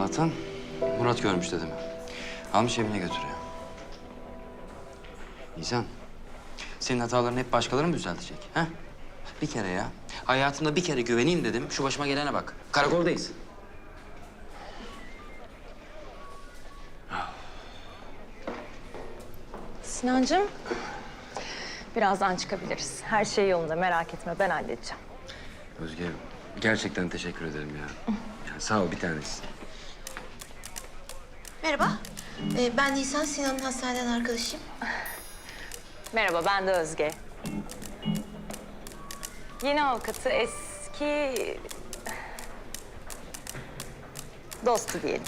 Allah'tan Murat görmüş dedim. Almış evine götürüyor. Nisan, senin hatalarını hep başkaları mı düzeltecek? Ha? Bir kere ya. Hayatımda bir kere güveneyim dedim. Şu başıma gelene bak. Karakoldayız. Sinancığım, birazdan çıkabiliriz. Her şey yolunda, merak etme. Ben halledeceğim. Özge, gerçekten teşekkür ederim ya. ya sağ ol bir tanesi. Merhaba. Ee, ben Nisan, Sinan'ın hastaneden arkadaşıyım. Merhaba, ben de Özge. Yeni avukatı eski... dostu diyelim.